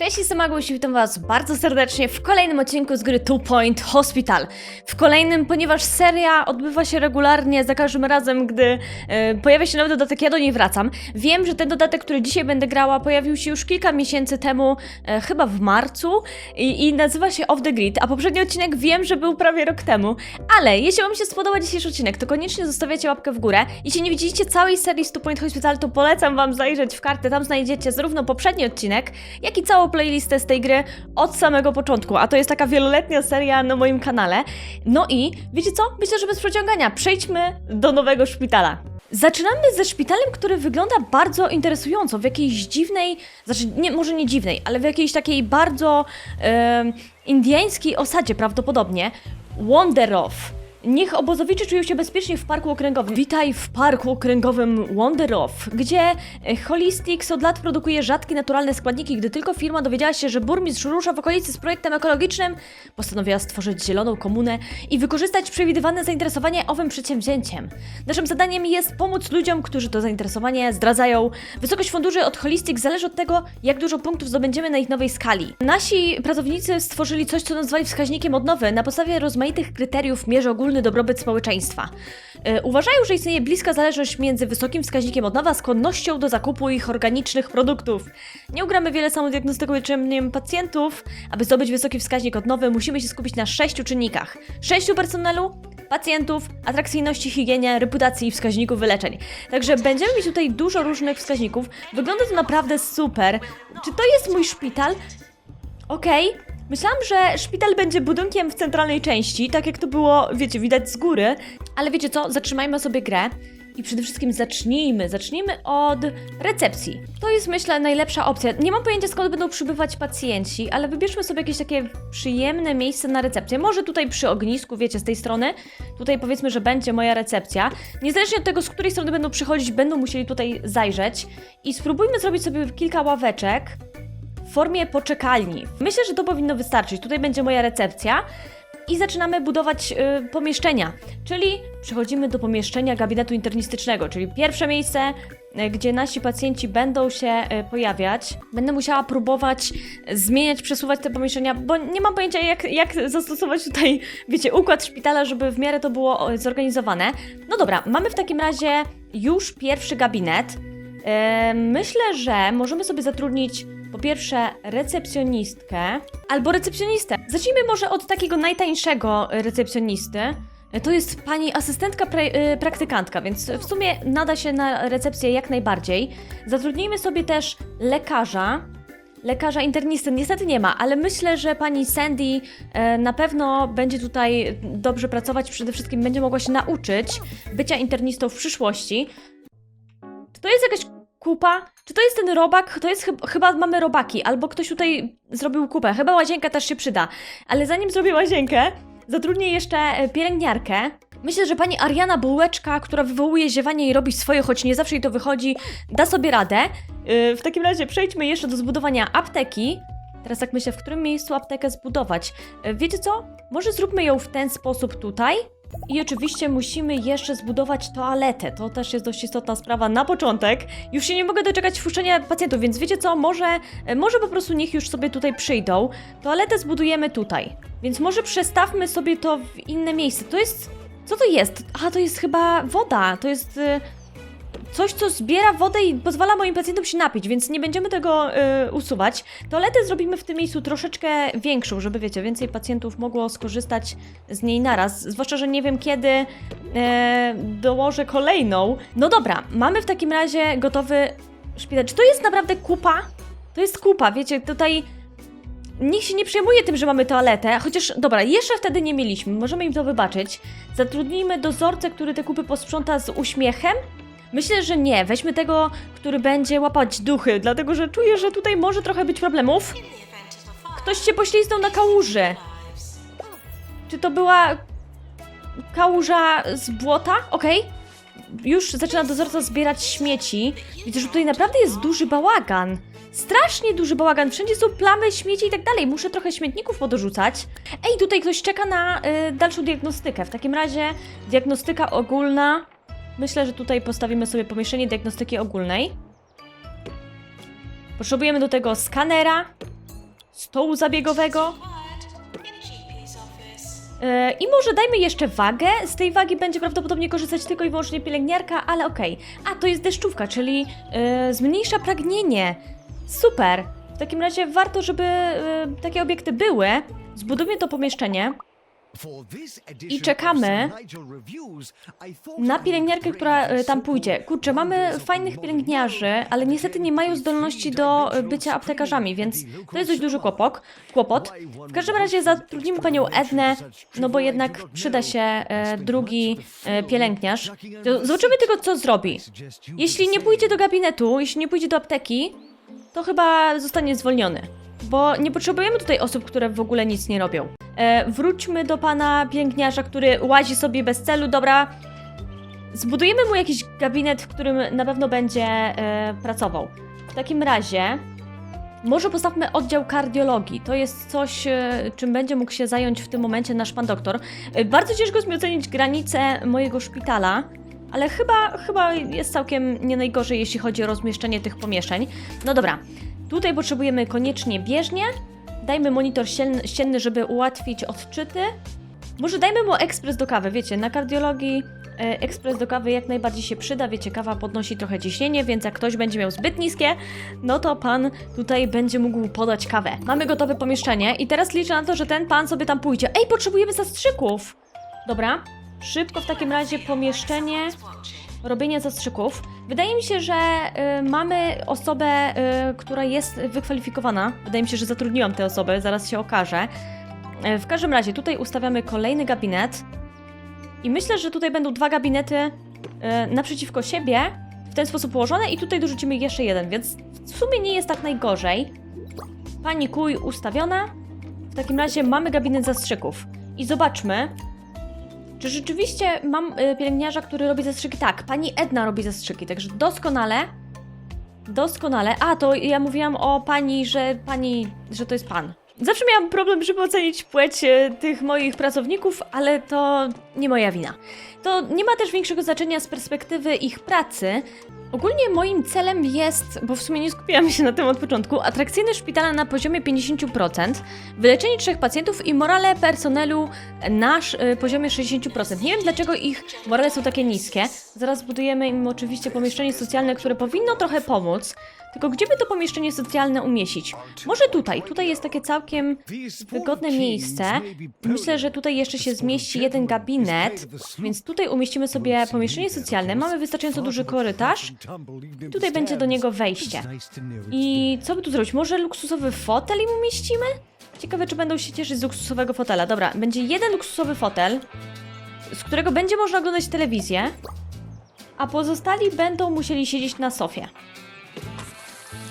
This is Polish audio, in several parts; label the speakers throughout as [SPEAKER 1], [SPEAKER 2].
[SPEAKER 1] Cześć, jestem Aguś i witam Was bardzo serdecznie w kolejnym odcinku z gry Two Point Hospital. W kolejnym, ponieważ seria odbywa się regularnie za każdym razem, gdy e, pojawia się nowy dodatek, ja do niej wracam. Wiem, że ten dodatek, który dzisiaj będę grała, pojawił się już kilka miesięcy temu, e, chyba w marcu i, i nazywa się Off the Grid, a poprzedni odcinek wiem, że był prawie rok temu. Ale jeśli Wam się spodoba dzisiejszy odcinek, to koniecznie zostawiacie łapkę w górę. Jeśli nie widzieliście całej serii z Two Point Hospital, to polecam Wam zajrzeć w kartę, tam znajdziecie zarówno poprzedni odcinek, jak i całą playlistę z tej gry od samego początku, a to jest taka wieloletnia seria na moim kanale. No i wiecie co? Myślę, że bez przeciągania przejdźmy do nowego szpitala. Zaczynamy ze szpitalem, który wygląda bardzo interesująco, w jakiejś dziwnej, znaczy nie, może nie dziwnej, ale w jakiejś takiej bardzo indyjskiej osadzie prawdopodobnie. Wonderow. Niech obozowicze czują się bezpiecznie w parku okręgowym. Witaj w parku okręgowym Wonderow, gdzie e, Holistics od lat produkuje rzadkie naturalne składniki. Gdy tylko firma dowiedziała się, że burmistrz rusza w okolicy z projektem ekologicznym, postanowiła stworzyć zieloną komunę i wykorzystać przewidywane zainteresowanie owym przedsięwzięciem. Naszym zadaniem jest pomóc ludziom, którzy to zainteresowanie zdradzają. Wysokość funduszy od Holistics zależy od tego, jak dużo punktów zdobędziemy na ich nowej skali. Nasi pracownicy stworzyli coś, co nazwali wskaźnikiem odnowy. Na podstawie rozmaitych kryteriów mierzy ogólny dobrobyt społeczeństwa. E, Uważają, że istnieje bliska zależność między wysokim wskaźnikiem odnowy a skłonnością do zakupu ich organicznych produktów. Nie ugramy wiele samodiagnostyką leczeniem pacjentów. Aby zdobyć wysoki wskaźnik odnowy, musimy się skupić na sześciu czynnikach. Sześciu personelu, pacjentów, atrakcyjności, higienie, reputacji i wskaźników wyleczeń. Także będziemy mieć tutaj dużo różnych wskaźników. Wygląda to naprawdę super. Czy to jest mój szpital? Okej. Myślałam, że szpital będzie budynkiem w centralnej części, tak jak to było, wiecie, widać z góry. Ale wiecie co? Zatrzymajmy sobie grę i przede wszystkim zacznijmy. Zacznijmy od recepcji. To jest, myślę, najlepsza opcja. Nie mam pojęcia, skąd będą przybywać pacjenci, ale wybierzmy sobie jakieś takie przyjemne miejsce na recepcję. Może tutaj przy ognisku, wiecie, z tej strony. Tutaj powiedzmy, że będzie moja recepcja. Niezależnie od tego, z której strony będą przychodzić, będą musieli tutaj zajrzeć. I spróbujmy zrobić sobie kilka ławeczek w formie poczekalni. Myślę, że to powinno wystarczyć. Tutaj będzie moja recepcja i zaczynamy budować y, pomieszczenia. Czyli przechodzimy do pomieszczenia gabinetu internistycznego, czyli pierwsze miejsce, y, gdzie nasi pacjenci będą się y, pojawiać. Będę musiała próbować zmieniać, przesuwać te pomieszczenia, bo nie mam pojęcia, jak, jak zastosować tutaj, wiecie, układ szpitala, żeby w miarę to było zorganizowane. No dobra, mamy w takim razie już pierwszy gabinet. E, Myślę, że możemy sobie zatrudnić po pierwsze recepcjonistkę albo recepcjonistę. Zacznijmy może od takiego najtańszego recepcjonisty. E, To jest pani asystentka pra- e, praktykantka, więc w sumie nada się na recepcję jak najbardziej. Zatrudnijmy sobie też lekarza. Lekarza internisty niestety nie ma, ale myślę, że pani Sandy e, na pewno będzie tutaj dobrze pracować. Przede wszystkim będzie mogła się nauczyć bycia internistą w przyszłości. To jest jakaś kupa? Czy to jest ten robak? To jest chyb- chyba mamy robaki, albo ktoś tutaj zrobił kupę. Chyba łazienka też się przyda. Ale zanim zrobię łazienkę, zatrudnię jeszcze e, pielęgniarkę. Myślę, że pani Ariana Bułeczka, która wywołuje ziewanie i robi swoje, choć nie zawsze jej to wychodzi, da sobie radę. Yy, w takim razie przejdźmy jeszcze do zbudowania apteki. Teraz tak myślę, w którym miejscu aptekę zbudować. Yy, wiecie co? Może zróbmy ją w ten sposób tutaj. I oczywiście musimy jeszcze zbudować toaletę. To też jest dość istotna sprawa na początek. Już się nie mogę doczekać wpuszczenia pacjentów, więc wiecie co? Może, e, może po prostu niech już sobie tutaj przyjdą. Toaletę zbudujemy tutaj. Więc może przestawmy sobie to w inne miejsce. To jest. Co to jest? Aha, to jest chyba woda. To jest. y, Coś, co zbiera wodę i pozwala moim pacjentom się napić, więc nie będziemy tego y, usuwać. Toaletę zrobimy w tym miejscu troszeczkę większą, żeby wiecie, więcej pacjentów mogło skorzystać z niej naraz. Zwłaszcza, że nie wiem kiedy e, dołożę kolejną. No dobra, mamy w takim razie gotowy szpital. Czy to jest naprawdę kupa? To jest kupa, wiecie, tutaj nikt się nie przejmuje tym, że mamy toaletę, chociaż dobra, jeszcze wtedy nie mieliśmy, możemy im to wybaczyć. Zatrudnijmy dozorcę, który te kupy posprząta z uśmiechem. Myślę, że nie. Weźmy tego, który będzie łapać duchy, dlatego że czuję, że tutaj może trochę być problemów. Ktoś się pośliznął na kałuży. Czy to była kałuża z błota? Okej. Już zaczyna dozorca zbierać śmieci. Widzę, że tutaj naprawdę jest duży bałagan. Strasznie duży bałagan. Wszędzie są plamy, śmieci i tak dalej. Muszę trochę śmietników podorzucać. Ej, tutaj ktoś czeka na y, dalszą diagnostykę. W takim razie diagnostyka ogólna. Myślę, że tutaj postawimy sobie pomieszczenie diagnostyki ogólnej. Potrzebujemy do tego skanera, stołu zabiegowego. E, I może dajmy jeszcze wagę. Z tej wagi będzie prawdopodobnie korzystać tylko i wyłącznie pielęgniarka, ale okej. A, to jest deszczówka, czyli e, zmniejsza pragnienie. Super. W takim razie warto, żeby e, takie obiekty były. Zbudujmy to pomieszczenie.
[SPEAKER 2] I czekamy
[SPEAKER 1] Na pielęgniarkę, która e, tam pójdzie. Kurczę, mamy fajnych pielęgniarzy, ale niestety nie mają zdolności do e, bycia aptekarzami, więc to jest dość duży kłopok, kłopot. W każdym razie zatrudnimy panią Ednę, no bo jednak przyda się e, drugi pielęgniarz. Zobaczymy tylko, co zrobi. Jeśli nie pójdzie do gabinetu, jeśli nie pójdzie do apteki, to chyba zostanie zwolniony. Bo nie potrzebujemy tutaj osób, które w ogóle nic nie robią. E, wróćmy do pana pielęgniarza, który łazi sobie bez celu. Dobra, zbudujemy mu jakiś gabinet, w którym na pewno będzie e, pracował. W takim razie może postawmy oddział kardiologii. To jest coś, e, czym będzie mógł się zająć w tym momencie nasz pan doktor. E, bardzo ciężko jest mi ocenić granice mojego szpitala, ale chyba, chyba jest całkiem nie najgorzej, jeśli chodzi o rozmieszczenie tych pomieszczeń. No dobra, tutaj potrzebujemy koniecznie bieżnię. Dajmy monitor ścienny, żeby ułatwić odczyty. Może dajmy mu ekspres do kawy, wiecie, na kardiologii e, ekspres do kawy jak najbardziej się przyda, wiecie, kawa podnosi trochę ciśnienie, więc jak ktoś będzie miał zbyt niskie, no to pan tutaj będzie mógł podać kawę. Mamy gotowe pomieszczenie i teraz liczę na to, że ten pan sobie tam pójdzie. Ej, potrzebujemy zastrzyków! Dobra, szybko w takim razie pomieszczenie robienia zastrzyków. Wydaje mi się, że y, mamy osobę, y, która jest wykwalifikowana. Wydaje mi się, że zatrudniłam tę osobę, zaraz się okaże. E, W każdym razie tutaj ustawiamy kolejny gabinet i myślę, że tutaj będą dwa gabinety e, naprzeciwko siebie, w ten sposób ułożone i tutaj dorzucimy jeszcze jeden, więc w sumie nie jest tak najgorzej. Pani kuj ustawiona. W takim razie mamy gabinet zastrzyków. I zobaczmy, czy rzeczywiście mam e, pielęgniarza, który robi zastrzyki. Tak, pani Edna robi zastrzyki, także doskonale. Doskonale. A, to ja mówiłam o pani, że pani, że to jest pan. Zawsze miałam problem, żeby ocenić płeć e, tych moich pracowników, ale to nie moja wina. To nie ma też większego znaczenia z perspektywy ich pracy. Ogólnie moim celem jest, bo w sumie nie skupiłam się na tym od początku, atrakcyjność szpitala na poziomie 50%, wyleczenie trzech pacjentów i morale personelu na y, poziomie 60%. Nie wiem dlaczego ich morale są takie niskie. Zaraz budujemy im oczywiście pomieszczenie socjalne, które powinno trochę pomóc. Tylko gdzie by to pomieszczenie socjalne umieścić? Może tutaj. Tutaj jest takie całkiem wygodne miejsce. Myślę, że tutaj jeszcze się zmieści jeden gabinet, więc tutaj umieścimy sobie pomieszczenie socjalne. Mamy wystarczająco duży korytarz. Tutaj będzie do niego wejście. I co by tu zrobić? Może luksusowy fotel im umieścimy? Ciekawe, czy będą się cieszyć z luksusowego fotela. Dobra, będzie jeden luksusowy fotel, z którego będzie można oglądać telewizję, a pozostali będą musieli siedzieć na sofie.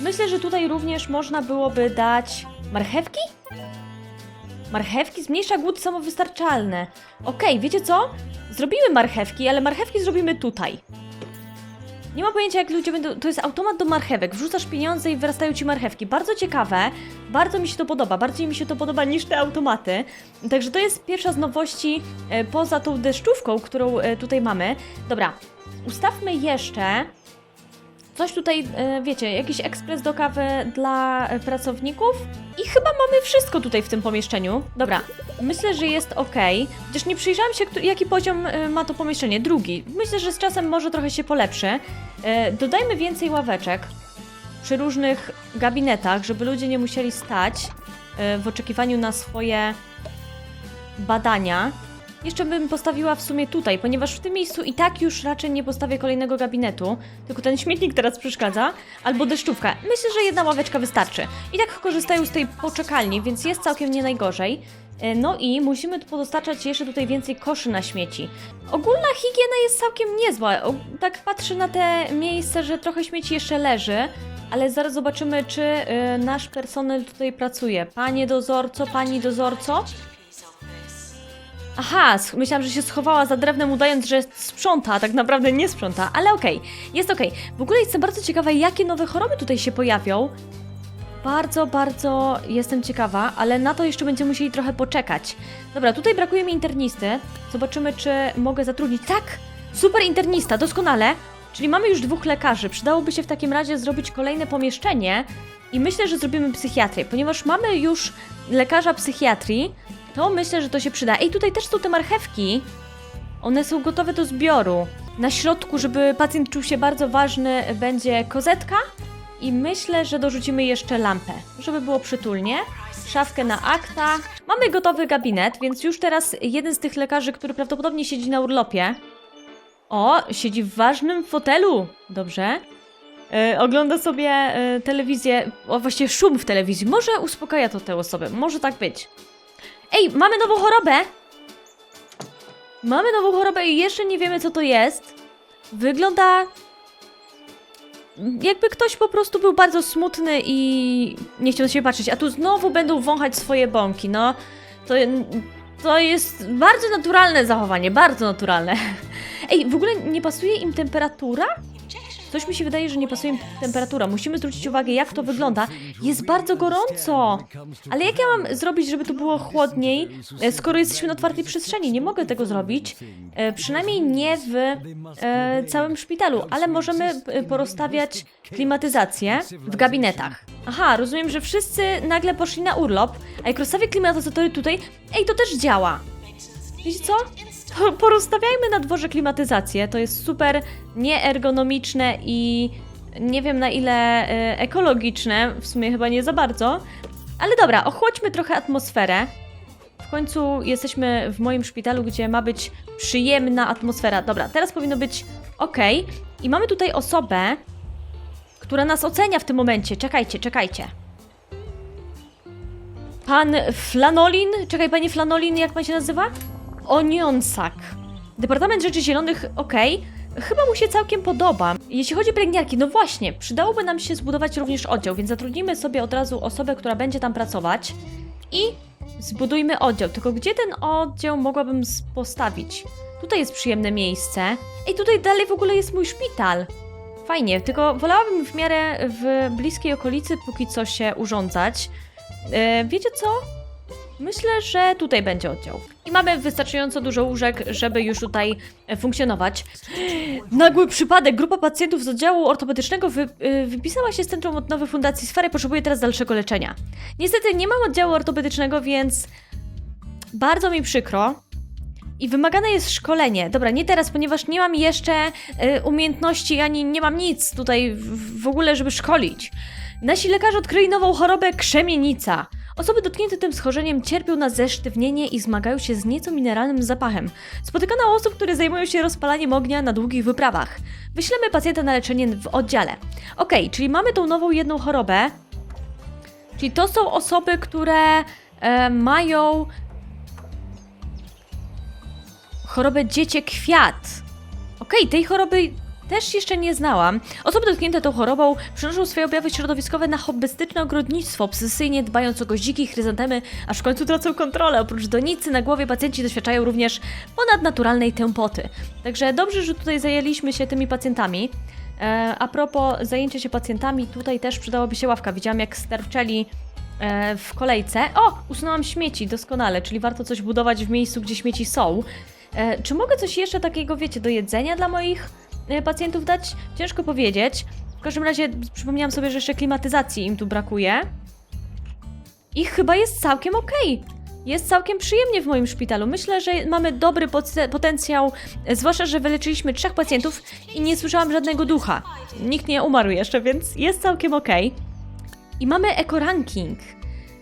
[SPEAKER 1] Myślę, że tutaj również można byłoby dać marchewki? Marchewki zmniejsza głód samowystarczalny. Okej, wiecie co? Zrobimy marchewki, ale marchewki zrobimy tutaj. Nie mam pojęcia, jak ludzie będą. To jest automat do marchewek. Wrzucasz pieniądze i wyrastają ci marchewki. Bardzo ciekawe. Bardzo mi się to podoba. Bardziej mi się to podoba niż te automaty. Także to jest pierwsza z nowości e, poza tą deszczówką, którą e, tutaj mamy. Dobra, ustawmy jeszcze. Coś tutaj, e, wiecie, jakiś ekspres do kawy dla pracowników. I chyba mamy wszystko tutaj w tym pomieszczeniu. Dobra, myślę, że jest ok. Chociaż nie przyjrzałam się, jaki poziom e, ma to pomieszczenie. Drugi. Myślę, że z czasem może trochę się polepszy. E, Dodajmy więcej ławeczek przy różnych gabinetach, żeby ludzie nie musieli stać w oczekiwaniu na swoje badania. Jeszcze bym postawiła w sumie tutaj, ponieważ w tym miejscu i tak już raczej nie postawię kolejnego gabinetu, tylko ten śmietnik teraz przeszkadza, albo deszczówka. Myślę, że jedna ławeczka wystarczy. I tak korzystają z tej poczekalni, więc jest całkiem nie najgorzej. E, No i musimy podostarczać jeszcze tutaj więcej koszy na śmieci. Ogólna higiena jest całkiem niezła. Tak patrzę na te miejsca, że trochę śmieci jeszcze leży, ale zaraz zobaczymy, czy y, nasz personel tutaj pracuje. Panie dozorco, pani dozorco. Aha, myślałam, że się schowała za drewnem, udając, że sprząta, a tak naprawdę nie sprząta, ale okej, jest okej. W ogóle jestem bardzo ciekawa, jakie nowe choroby tutaj się pojawią. Bardzo, bardzo jestem ciekawa, ale na to jeszcze będziemy musieli trochę poczekać. Dobra, tutaj brakuje mi internisty. Zobaczymy, czy mogę zatrudnić. Tak! Super internista, doskonale. Czyli mamy już dwóch lekarzy. Przydałoby się w takim razie zrobić kolejne pomieszczenie, I myślę, że zrobimy psychiatrię, ponieważ mamy już lekarza psychiatrii, to myślę, że to się przyda. Ej, tutaj też są te marchewki. One są gotowe do zbioru. Na środku, żeby pacjent czuł się bardzo ważny, będzie kozetka. I myślę, że dorzucimy jeszcze lampę, żeby było przytulnie. Szafkę na akta. Mamy gotowy gabinet, więc już teraz jeden z tych lekarzy, który prawdopodobnie siedzi na urlopie. O, siedzi w ważnym fotelu. Dobrze. E, ogląda sobie e, telewizję, o właściwie szum w telewizji. Może uspokaja to tę osobę, może tak być. Ej, mamy nową chorobę! Mamy nową chorobę i jeszcze nie wiemy, co to jest. Wygląda. Jakby ktoś po prostu był bardzo smutny i nie chciał siebie patrzeć, a tu znowu będą wąchać swoje bąki. No, to, to jest bardzo naturalne zachowanie, bardzo naturalne. Ej, w ogóle nie pasuje im temperatura? Coś mi się wydaje, że nie pasuje temperatura. Musimy zwrócić uwagę, jak to wygląda. Jest bardzo gorąco. Ale jak ja mam zrobić, żeby to było chłodniej, e, skoro jesteśmy na otwartej przestrzeni? Nie mogę tego zrobić. E, przynajmniej nie w e, całym szpitalu, ale możemy porozstawiać klimatyzację w gabinetach. Aha, rozumiem, że wszyscy nagle poszli na urlop, a jak rozstawię klimatyzatory tutaj, ej, to też działa. Wiecie co? Porozstawiajmy na dworze klimatyzację. To jest super nieergonomiczne i nie wiem na ile e, ekologiczne, w sumie chyba nie za bardzo. Ale dobra, ochłodźmy trochę atmosferę. W końcu jesteśmy w moim szpitalu, gdzie ma być przyjemna atmosfera. Dobra, teraz powinno być ok. I mamy tutaj osobę, która nas ocenia w tym momencie. Czekajcie, czekajcie. Pan Flanolin? Czekaj, panie Flanolin, jak pan się nazywa? Onionsak. Departament Rzeczy Zielonych, okej. Chyba mu się całkiem podoba. Jeśli chodzi o pielęgniarki, no właśnie, przydałoby nam się zbudować również oddział, więc zatrudnimy sobie od razu osobę, która będzie tam pracować i zbudujmy oddział. Tylko gdzie ten oddział mogłabym postawić? Tutaj jest przyjemne miejsce. Ej, tutaj dalej w ogóle jest mój szpital. Fajnie, tylko wolałabym w miarę w bliskiej okolicy póki co się urządzać. E, wiecie co? Myślę, że tutaj będzie oddział. I mamy wystarczająco dużo łóżek, żeby już tutaj funkcjonować. Nagły przypadek. Grupa pacjentów z oddziału ortopedycznego wy, y, wypisała się z Centrum Odnowy Fundacji Sfery potrzebuje teraz dalszego leczenia. Niestety nie mam oddziału ortopedycznego, więc bardzo mi przykro. I wymagane jest szkolenie. Dobra, nie teraz, ponieważ nie mam jeszcze y, umiejętności, ani nie mam nic tutaj w, w ogóle, żeby szkolić. Nasi lekarze odkryli nową chorobę krzemienica. Osoby dotknięte tym schorzeniem cierpią na zesztywnienie i zmagają się z nieco mineralnym zapachem. Spotykano osób, które zajmują się rozpalaniem ognia na długich wyprawach. Wyślemy pacjenta na leczenie w oddziale. Okej, czyli mamy tą nową jedną chorobę. Czyli to są osoby, które e, mają chorobę dziecię kwiat. Okej, tej choroby też jeszcze nie znałam. Osoby dotknięte tą chorobą przenoszą swoje objawy środowiskowe na hobbystyczne ogrodnictwo, obsesyjnie dbając o goździki, chryzantemy, aż w końcu tracą kontrolę. Oprócz donicy na głowie pacjenci doświadczają również ponadnaturalnej tępoty. Także dobrze, że tutaj zajęliśmy się tymi pacjentami. E, a propos zajęcia się pacjentami, tutaj też przydałaby się ławka. Widziałam jak sterczeli e, w kolejce. O, usunęłam śmieci, doskonale, czyli warto coś budować w miejscu, gdzie śmieci są. E, czy mogę coś jeszcze takiego, wiecie, do jedzenia dla moich pacjentów dać? Ciężko powiedzieć. W każdym razie przypomniałam sobie, że jeszcze klimatyzacji im tu brakuje. I chyba jest całkiem okej. Jest całkiem przyjemnie w moim szpitalu. Myślę, że mamy dobry potencjał, zwłaszcza, że wyleczyliśmy trzech pacjentów i nie słyszałam żadnego ducha. Nikt nie umarł jeszcze, więc jest całkiem okej. I mamy eko-ranking.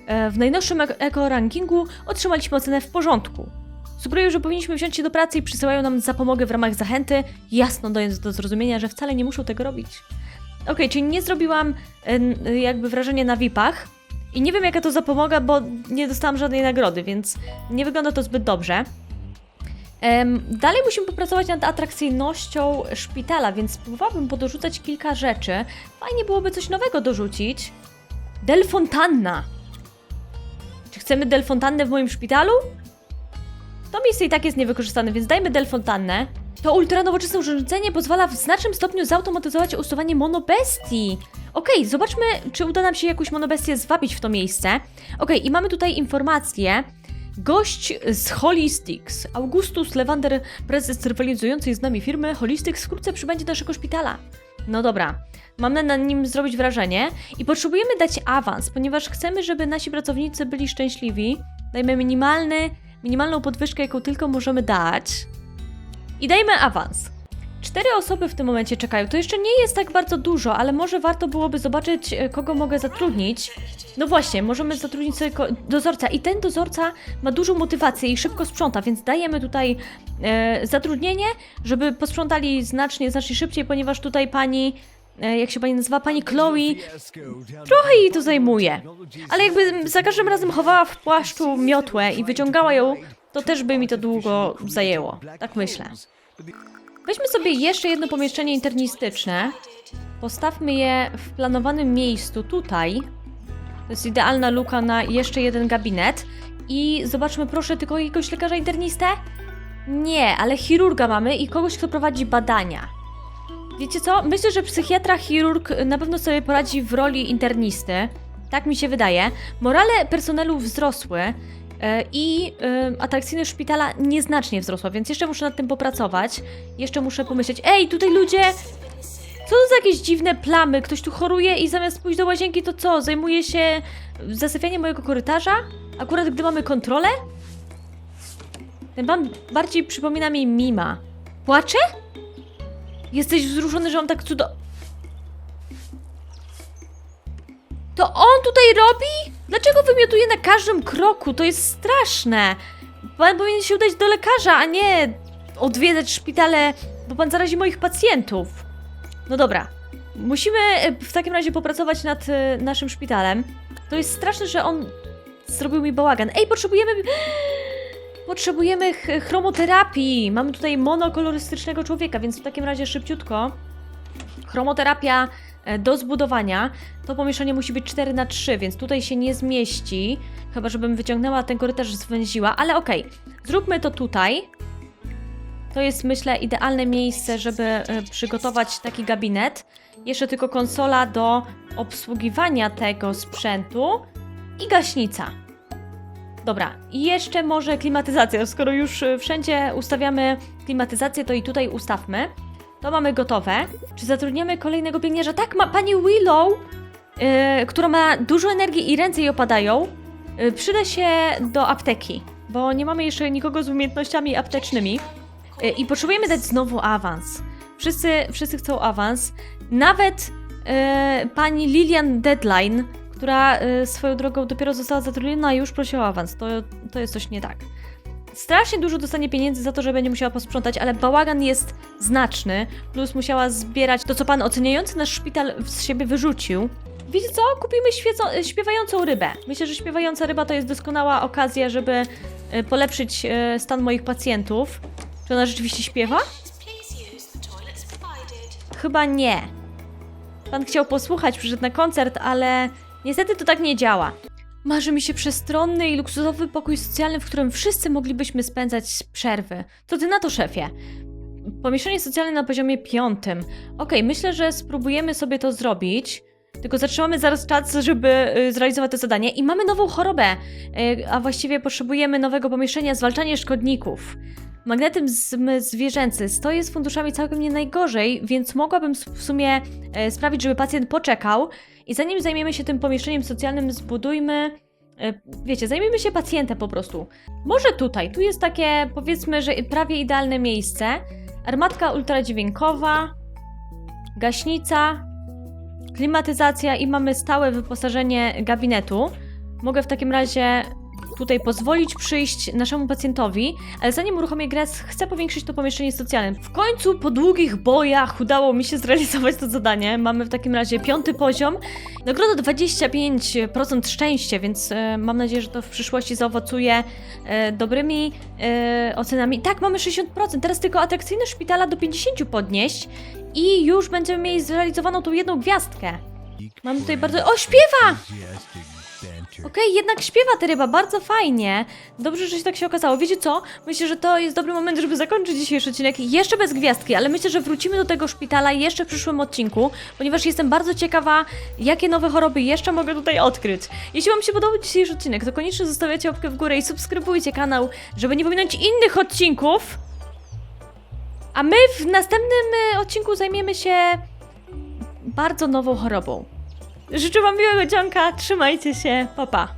[SPEAKER 1] E, W najnowszym eko- eko-rankingu otrzymaliśmy ocenę w porządku. Sugeruję, że powinniśmy wziąć się do pracy i przysyłają nam zapomogę w ramach zachęty, jasno dając do zrozumienia, że wcale nie muszą tego robić. Okej, czyli nie zrobiłam jakby wrażenia na VIP-ach i nie wiem jaka to zapomoga, bo nie dostałam żadnej nagrody, więc nie wygląda to zbyt dobrze. Dalej musimy popracować nad atrakcyjnością szpitala, więc spróbowałabym podorzucać kilka rzeczy. Fajnie byłoby coś nowego dorzucić. Del Fontanna. Czy chcemy Del Fontannę w moim szpitalu? To miejsce i tak jest niewykorzystane, więc dajmy Del Fontannę. To ultranowoczesne urządzenie pozwala w znacznym stopniu zautomatyzować usuwanie monobestii. Okej, zobaczmy, czy uda nam się jakąś monobestię zwabić w to miejsce. Okej, i mamy tutaj informację. Gość z Holistics, Augustus Lewander, prezes rywalizującej z nami firmy Holistics, wkrótce przybędzie do naszego szpitala. No dobra, Mamy na nim zrobić wrażenie i potrzebujemy dać awans, ponieważ chcemy, żeby nasi pracownicy byli szczęśliwi. Dajmy minimalny, minimalną podwyżkę, jaką tylko możemy dać. I dajmy awans. Cztery osoby w tym momencie czekają. To jeszcze nie jest tak bardzo dużo, ale może warto byłoby zobaczyć, e, kogo mogę zatrudnić. No właśnie, możemy zatrudnić sobie dozorca i ten dozorca ma dużą motywację i szybko sprząta, więc dajemy tutaj e, zatrudnienie, żeby posprzątali znacznie, znacznie szybciej, ponieważ tutaj pani, jak się pani nazywa, pani Chloe, trochę jej to zajmuje. Ale jakby za każdym razem chowała w płaszczu miotłę i wyciągała ją, to też by mi to długo zajęło. Tak myślę. Weźmy sobie jeszcze jedno pomieszczenie internistyczne. Postawmy je w planowanym miejscu tutaj. To jest idealna luka na jeszcze jeden gabinet. I zobaczmy proszę tylko jakiegoś lekarza internistę? Nie, ale chirurga mamy i kogoś, kto prowadzi badania. Wiecie co? Myślę, że psychiatra, chirurg na pewno sobie poradzi w roli internisty. Tak mi się wydaje. Morale personelu wzrosły e, i e, atrakcyjność szpitala nieznacznie wzrosła, więc jeszcze muszę nad tym popracować. Jeszcze muszę pomyśleć, ej, tutaj ludzie... Co to za jakieś dziwne plamy? Ktoś tu choruje i zamiast pójść do łazienki, to co? Zajmuje się zasypianiem mojego korytarza? Akurat gdy mamy kontrolę? Ten pan bardziej przypomina mi Mima. Płacze? Jesteś wzruszony, że on tak cudo... To on tutaj robi? Dlaczego wymiotuje na każdym kroku? To jest straszne. Pan powinien się udać do lekarza, a nie odwiedzać szpitale, bo pan zarazi moich pacjentów. No dobra. Musimy e, w takim razie popracować nad e, naszym szpitalem. To jest straszne, że on zrobił mi bałagan. Ej, potrzebujemy... Potrzebujemy ch- chromoterapii. Mamy tutaj monokolorystycznego człowieka, więc w takim razie szybciutko. Chromoterapia e, do zbudowania. To pomieszczenie musi być 4 na 3 więc tutaj się nie zmieści. Chyba, żebym wyciągnęła ten korytarz, zwęziła, ale okej. Zróbmy to tutaj. To jest, myślę, idealne miejsce, żeby e, przygotować taki gabinet. Jeszcze tylko konsola do obsługiwania tego sprzętu i gaśnica. Dobra, i jeszcze może klimatyzacja. Skoro już e, wszędzie ustawiamy klimatyzację, to i tutaj ustawmy. To mamy gotowe. Czy zatrudniamy kolejnego pielęgniarza? Tak, ma pani Willow, yy, która ma dużo energii i ręce jej opadają. Yy, przyda się do apteki, bo nie mamy jeszcze nikogo z umiejętnościami aptecznymi. Yy, I potrzebujemy dać znowu awans. Wszyscy, wszyscy chcą awans. Nawet yy, pani Lilian Deadline, która yy, swoją drogą dopiero została zatrudniona, już prosi o awans. To, to jest coś nie tak strasznie dużo dostanie pieniędzy za to, że będzie musiała posprzątać, ale bałagan jest znaczny, plus musiała zbierać to, co pan oceniający nasz szpital z siebie wyrzucił. Wiecie co? Kupimy świeco- śpiewającą rybę. Myślę, że śpiewająca ryba to jest doskonała okazja, żeby e, polepszyć stan moich pacjentów. Czy ona rzeczywiście śpiewa? Chyba nie. Pan chciał posłuchać, przyszedł na koncert, ale niestety to tak nie działa. Marzy mi się przestronny i luksusowy pokój socjalny, w którym wszyscy moglibyśmy spędzać przerwy. To ty na to, szefie. Pomieszczenie socjalne na poziomie piątym. Okej, myślę, że spróbujemy sobie to zrobić. Tylko zatrzymamy zaraz czas, żeby y, zrealizować to zadanie. I mamy nową chorobę, y, a właściwie potrzebujemy nowego pomieszczenia zwalczanie szkodników. Magnetyzm zwierzęcy. Stoję z funduszami całkiem nie najgorzej, więc mogłabym w sumie e, sprawić, żeby pacjent poczekał. I zanim zajmiemy się tym pomieszczeniem socjalnym, zbudujmy. e, Wiecie, zajmijmy się pacjentem po prostu. Może tutaj. Tu jest takie, powiedzmy, że prawie idealne miejsce. Armatka ultradźwiękowa, gaśnica, klimatyzacja i mamy stałe wyposażenie gabinetu. Mogę w takim razie tutaj pozwolić przyjść naszemu pacjentowi, ale zanim uruchomię grę, chcę powiększyć to pomieszczenie socjalne. W końcu po długich bojach udało mi się zrealizować to zadanie. Mamy w takim razie piąty poziom. Nagroda 25% szczęścia, więc e, mam nadzieję, że to w przyszłości zaowocuje e, dobrymi e, ocenami. Tak, mamy 60%. Teraz tylko atrakcyjność szpitala do 50 podnieść i już będziemy mieli zrealizowaną tą jedną gwiazdkę. Mam tutaj bardzo... O, śpiewa! Okej, jednak śpiewa ta ryba, bardzo fajnie. Dobrze, że się tak się okazało. Wiecie co? Myślę, że to jest dobry moment, żeby zakończyć dzisiejszy odcinek jeszcze bez gwiazdki, ale myślę, że wrócimy do tego szpitala jeszcze w przyszłym odcinku, ponieważ jestem bardzo ciekawa, jakie nowe choroby jeszcze mogę tutaj odkryć. Jeśli Wam się podobał dzisiejszy odcinek, to koniecznie zostawiacie łapkę w górę i subskrybujcie kanał, żeby nie pominąć innych odcinków. A my w następnym e, odcinku zajmiemy się bardzo nową chorobą. Życzę Wam miłego dzionka, trzymajcie się, pa pa.